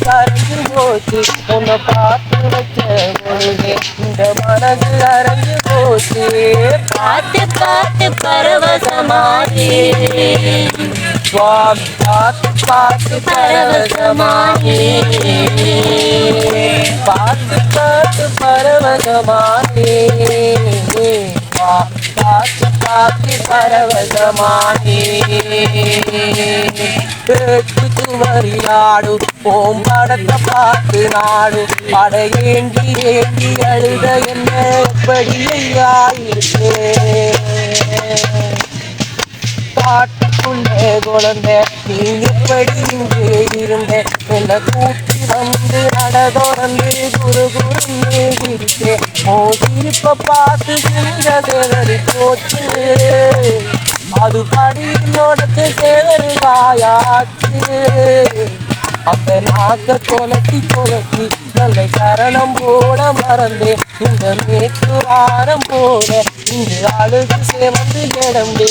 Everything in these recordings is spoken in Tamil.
கரைஞ்சு போச்சு உன்னை பார்த்து வச்ச பொழுதே இந்த மனசு அரைஞ்சு போச்சு பார்த்து பார்த்து பரவசமானே சுவாமி பார்த்து பார்த்து பரவசமானே பார்த்து பார்த்து பரவசமானே சுவாமி பார்த்து பார்த்து பரவசமானே கேட்டுக்கு வரியாடு ஓம் படத்தை பார்த்து நாடு அட ஏண்டி ஏண்டி அழுத என்ன? எப்படி காட்டுக்குள்ளே குழந்தை நீ எப்படி இங்கே இருந்த? என்ன கூட்டி வந்து நட தொடர்ந்து குரு குருன்னு விரித்தே ஓ பார்த்து சிங்க சேவரி போச்சு. மறுபடி படியினோடத்து தேவருவாயாச்சு அந்த நாக்க கொலட்டி கொலட்டி நல்ல கரணம் போட மறந்தே இந்த மேற்கு வாரம் போல இங்கு அழுது சேவந்து கிடந்தே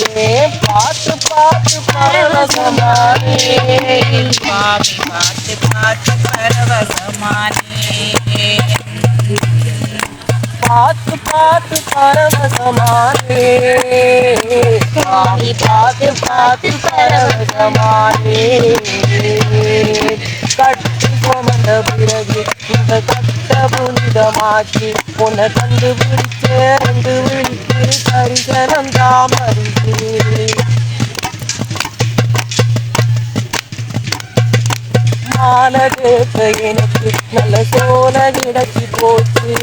பார்த்து பார்த்து பரவசமானே. சுவாமி பார்த்து பார்த்து பரவசமானே. பார்த்து பார்த்து பரவசமானே சுவாமி பார்த்து பார்த்து பரவசமானே கட்டு சுமந்த பிறகு இந்த கட்ட புனிதமாக்கி உன்னை கண்டுபிடிச்ச ரெண்டு விழிக்கு தரிசனம் தாமரிக்கு மானதேத்த எனக்கு நல்ல சோழ கிடைச்சி போச்சு.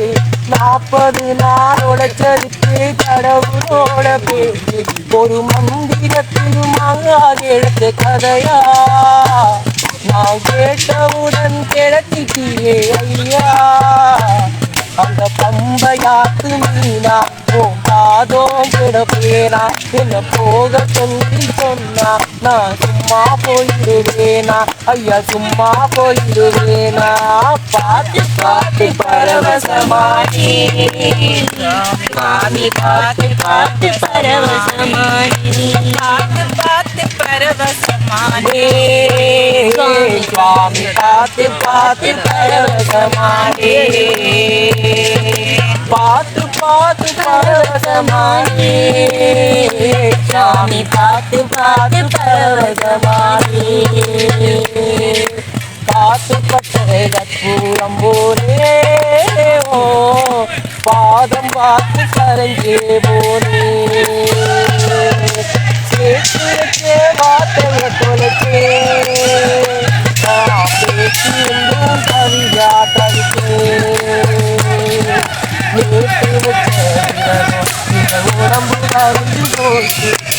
நாற்பது நாள் உழைச்சதுக்கு கடவுளோட பேசி ஒரு மந்திர மகா எடுத்த கதையா? நான் கேட்டவுடன் கிடைச்சிட்டியே ஐயா. அந்த பம்பையாத்து மீனா போகாதோம் கிடப்பேனா என்ன போக சொல்லி சொன்னா? நான் சும்மா போயிடுவேனா ஐயா சும்மா போயிடுவேனா பார்த்து பார்த்து பரவசமானே சுவாமி பார்த்து பார்த்து பரவசமானே பார்த்து பார்த்து பரவசமானே சுவாமி பார்த்து பார்த்து பரவசமானே பார்த்து பார்த்து பரவசமானே சாமி பார்த்து பார்த்து பரவசமானே காத்து பட்ட கற்பூரம் போலே. ஓ பாதம் பார்த்து கரைஞ்சே போனே சேர்த்து வச்சே வார்த்தையை தொலைச்சே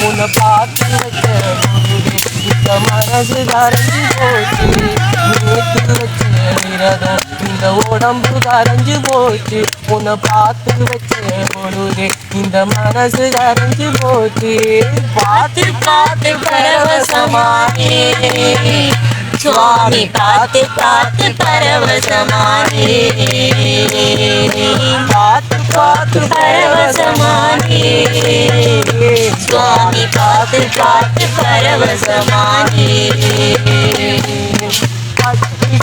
உன்னை பார்த்து வச்ச இந்த மனசு கரைஞ்சு போச்சு நேற்று வச்ச விரதம் இந்த உடம்பு கரைஞ்சு போச்சு உன்னை பார்த்து வச்ச பொழுது இந்த மனசு கரைஞ்சு போச்சு பார்த்து பார்த்து பரவசமானே சுவாமி பார்த்து பார்த்து பரவசமானே பார்த்து பார்த்து பரவசமானே சுவாமி பார்த்து பார்த்து பரவசமானே கட்டி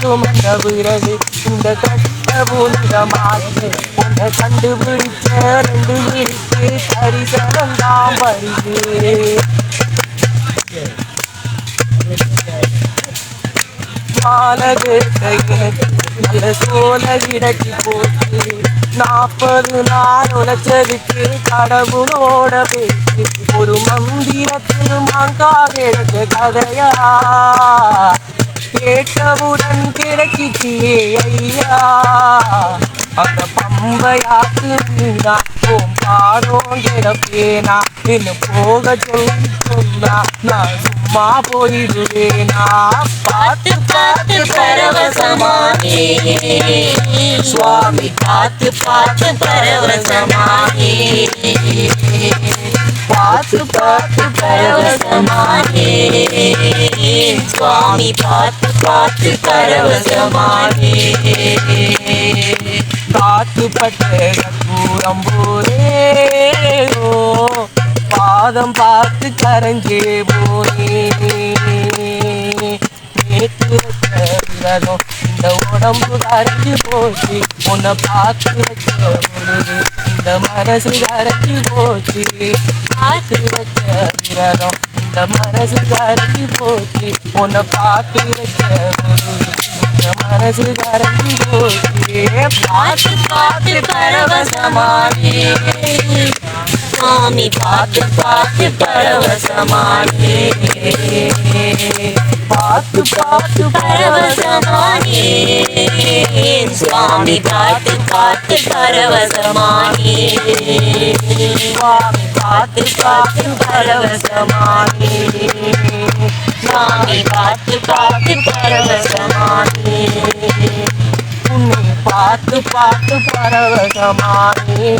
இந்த கட்ட புனிதமாச்சு உன்னை கண்டுபிடிச்ச ரெண்டு விழிக்கு தரிசனம் தான் வருது மாலகு நல்ல கிடக்கி போச்சு நாற்பது நாள் உலச்சதுக்கு கடவுளோட பேசி ஒரு மந்திரத்தில் மாங்காக கதையா? கேட்டவுடன் கிடைச்சிட்டியே ஐயா. அந்த பம்பையாக்கு நீனா ஓம் பாதம் கிடப்பேனா என்ன போக சொல்லி சொன்னா நான் சும்மா போயிடுவேனா. பார்த்து பார்த்து பரவசமானே. சுவாமி பார்த்து பார்த்து பரவசமானே. பார்த்து பார்த்து பரவசமானே. சுவாமி பார்த்து பார்த்து பரவசமானே. காத்து கற்பூரம் போலே பாதம் பார்த்து கரைஞ்சே போனே. நேற்று விரதம் இந்த இந்த உடம்பு கரைஞ்சு போச்சு. உன்னை பார்த்து வச்ச பொழுது இந்த மனசு கரைஞ்சு போச்சு. பார்த்து வச்ச விரதம் இந்த மனசு கரைஞ்சு போச்சு. உன்னை பார்த்து வச்ச பொழுது இந்த மனசு கரைஞ்சு போச்சு பார்த்து பார்த்து பரவசமானே சுவாமி பார்த்து பார்த்து பரவசமானே பார்த்து பார்த்து பரவசமானே சுவாமி பார்த்து பார்த்து பரவசமானே சுவாமி பார்த்து பார்த்து பரவசமானே சுவாமி பார்த்து பார்த்து பரவசமானே உன்னை பார்த்து பார்த்து பரவசமானே.